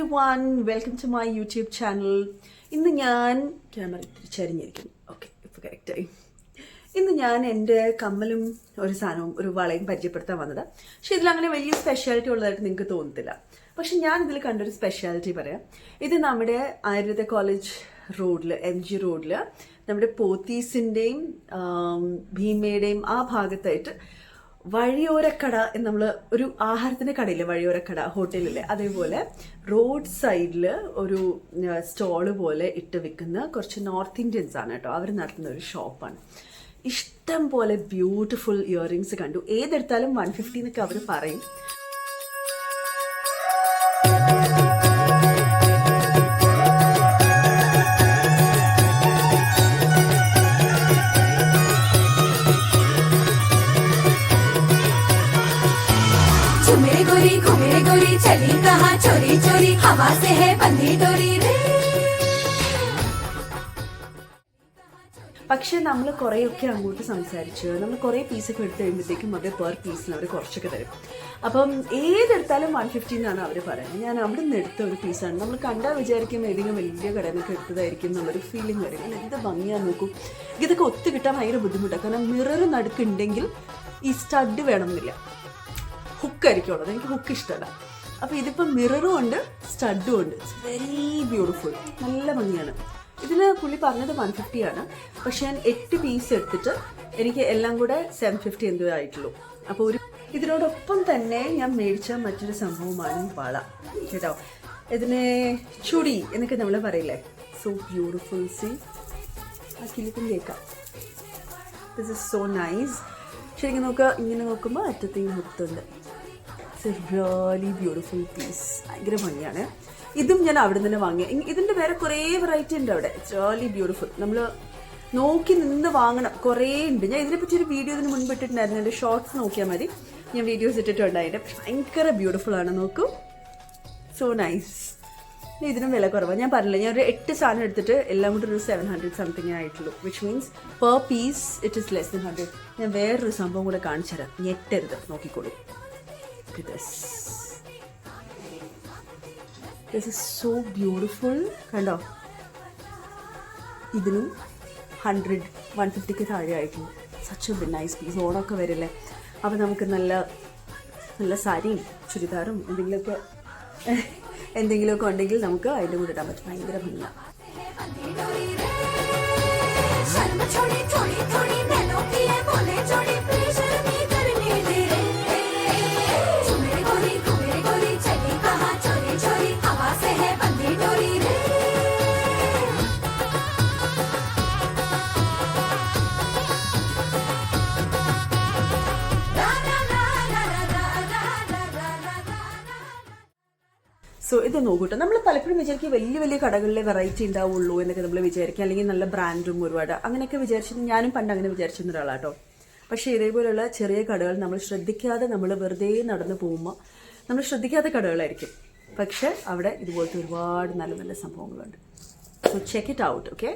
Everyone welcome to my YouTube channel ഇന്ന് ഞാൻ camera തിരിച്ചറിഞ്ഞിരിക്കുന്നു okay ഇപ്പോൾ കറക്റ്റായി ഇന്ന് ഞാൻ എന്റെ കമ്മലും ഒരു സാധനവും ഒരു വളയും പരിചയപ്പെടുത്താൻ വന്നത്. പക്ഷെ ഇതിലങ്ങനെ വലിയ സ്പെഷ്യാലിറ്റി ഉള്ളതായിട്ട് നിങ്ങൾക്ക് തോന്നത്തില്ല. പക്ഷെ ഞാൻ ഇതിൽ കണ്ടൊരു സ്പെഷ്യാലിറ്റി പറയാം. ഇത് നമ്മുടെ ആയുർവേദ കോളേജ് റോഡിൽ എം ജി റോഡിൽ നമ്മുടെ പോത്തീസിന്റെയും ഭീമയുടെയും ആ ഭാഗത്തായിട്ട് വഴിയോരക്കട എന്ന് നമ്മൾ ഒരു ആഹാരത്തിന്റെ കടയില്ലേ വഴിയോരക്കട ഹോട്ടലിലെ അതേപോലെ റോഡ് സൈഡിൽ ഒരു സ്റ്റോൾ പോലെ ഇട്ട് വിൽക്കുന്ന കുറച്ച് നോർത്ത് ഇന്ത്യൻസ് ആണ് കേട്ടോ. അവർ നടത്തുന്ന ഒരു ഷോപ്പാണ്. ഇഷ്ടം പോലെ ബ്യൂട്ടിഫുൾ ഇയറിങ്സ് കണ്ടു. ഏതെടുത്താലും വൺ ഫിഫ്റ്റി എന്നൊക്കെ അവർ പറയും. चली कहाँ चोरी चोरी हवा से है बंधी डोरी रे പക്ഷേ നമ്മൾ കുറേയൊക്കെ അങ്ങോട്ട് സംസാരിച്ച് നമ്മൾ കുറേ പീസൊക്കെ എടുത്ത് കഴിയുമ്പോഴത്തേക്കും അവർ പെർ പീസിന് അവർ കുറച്ചൊക്കെ തരും അപ്പം ഏതെടുത്താലും വൺ ഫിഫ്റ്റി എന്നാണ് അവർ പറയുന്നത് ഞാൻ അവിടെ നിന്ന് എടുത്ത ഒരു പീസാണ് നമ്മൾ കണ്ടാൽ വിചാരിക്കും ഏതെങ്കിലും വലിയ കടയിൽ നിന്നൊക്കെ എടുത്തതായിരിക്കും എന്നുള്ളൊരു ഫീലിംഗ് വരും അല്ല എന്ത് ഭംഗിയാന്ന് നോക്കൂ ഇതൊക്കെ ഒത്തു കിട്ടാൻ ഭയങ്കര ബുദ്ധിമുട്ടാണ് കാരണം മിറർ നടുക്കുണ്ടെങ്കിൽ ഈ സ്റ്റഡ് വേണമെന്നില്ല ഹുക്കായിരിക്കും ഉള്ളത് എനിക്ക് ഹുക്ക് ഇഷ്ടമല്ല അപ്പോൾ ഇതിപ്പോൾ മിററും ഉണ്ട് സ്റ്റഡും ഉണ്ട്. ഇറ്റ്സ് വെരി ബ്യൂട്ടിഫുൾ നല്ല ഭംഗിയാണ്. ഇതിൽ പുള്ളി പറഞ്ഞത് വൺ ഫിഫ്റ്റി ആണ്. പക്ഷെ ഞാൻ എട്ട് പീസ് എടുത്തിട്ട് എനിക്ക് എല്ലാം കൂടെ സെവൻ ഫിഫ്റ്റി എന്തോ ആയിട്ടുള്ളൂ. അപ്പോൾ ഒരു ഇതിനോടൊപ്പം തന്നെ ഞാൻ മേടിച്ച മറ്റൊരു സംഭവമാണ് വള. കേട്ടോ? ഇതിനെ ചുടി എന്നൊക്കെ നമ്മൾ പറയില്ലേ? സോ ബ്യൂട്ടിഫുൾ സി ആ കിളിക്കും കേൾക്കാം. ദിസ് ഇസ് സോ നൈസ് ശരിക്കും നോക്കുക ഇങ്ങനെ നോക്കുമ്പോൾ അറ്റത്തേക്ക് മുത്തുണ്ട്. It's a really beautiful piece ഭയങ്കര ഭംഗിയാണ്. ഇതും ഞാൻ അവിടെ നിന്ന് വാങ്ങിയ. ഇതിന്റെ വേറെ കുറേ വെറൈറ്റി ഉണ്ട് അവിടെ. ഇറ്റ്സ് റിയലി ബ്യൂട്ടിഫുൾ നമ്മൾ നോക്കി നിന്ന് വാങ്ങണം. കുറേ ഉണ്ട്. ഞാൻ ഇതിനെപ്പറ്റി ഒരു വീഡിയോ ഇതിന് മുൻപ് ഇട്ടിട്ടുണ്ടായിരുന്നു. എന്റെ ഷോർട്സ് നോക്കിയാൽ മതി. ഞാൻ വീഡിയോസ് ഇട്ടിട്ടുണ്ടായിട്ട് ഭയങ്കര ബ്യൂട്ടിഫുൾ ആണ്. നോക്കൂ. സോ നൈസ് ഇതിനും വില കുറവാണ് ഞാൻ പറഞ്ഞില്ല ഞാൻ ഒരു എട്ട് സാധനം എടുത്തിട്ട് എല്ലാം കൂടി ഒരു സെവൻ ഹൺഡ്രഡ് സംതിങ് ആയിട്ടുള്ളൂ. Which means per piece it is less than hundred ഞാൻ വേറൊരു സംഭവം കൂടെ കാണിച്ചു തരാം. ഞെട്ടരുത്. നോക്കിക്കോളൂ. This this is so beautiful കണ്ടോ ഇതിനും ഹൺഡ്രഡ് വൺ ഫിഫ്റ്റിക്ക് താഴെ ആയിട്ടുള്ളൂ സച്ച് എ നൈസ് പീസ് ഓണമൊക്കെ വരില്ലേ? അപ്പോൾ നമുക്ക് നല്ല നല്ല സാരിയും ചുരിദാറും എന്തെങ്കിലുമൊക്കെ എന്തെങ്കിലുമൊക്കെ ഉണ്ടെങ്കിൽ നമുക്ക് അതിന്റെ കൂടെ ഇടാൻ പറ്റും. ഭയങ്കര ഭംഗിയാണ് സോ ഇത് നോക്കൂട്ടോ. നമ്മൾ പലപ്പോഴും വിചാരിക്കും വലിയ വലിയ കടകളിലെ വെറൈറ്റി ഉണ്ടാവുള്ളൂ എന്നൊക്കെ നമ്മൾ വിചാരിക്കുക അല്ലെങ്കിൽ നല്ല ബ്രാൻഡും ഒരുപാട്. അങ്ങനെയൊക്കെ വിചാരിച്ചിരുന്നു ഞാനും പണ്ട് അങ്ങനെ വിചാരിച്ചിരുന്ന ഒരാളാട്ടോ. പക്ഷേ ഇതേപോലെയുള്ള ചെറിയ കടകൾ നമ്മൾ ശ്രദ്ധിക്കാതെ നമ്മൾ വെറുതെ നടന്നു പോകുമ്പോൾ നമ്മൾ ശ്രദ്ധിക്കാത്ത കടകളായിരിക്കും. പക്ഷെ അവിടെ ഇതുപോലത്തെ ഒരുപാട് നല്ല നല്ല സംഭവങ്ങളുണ്ട്. So check it out okay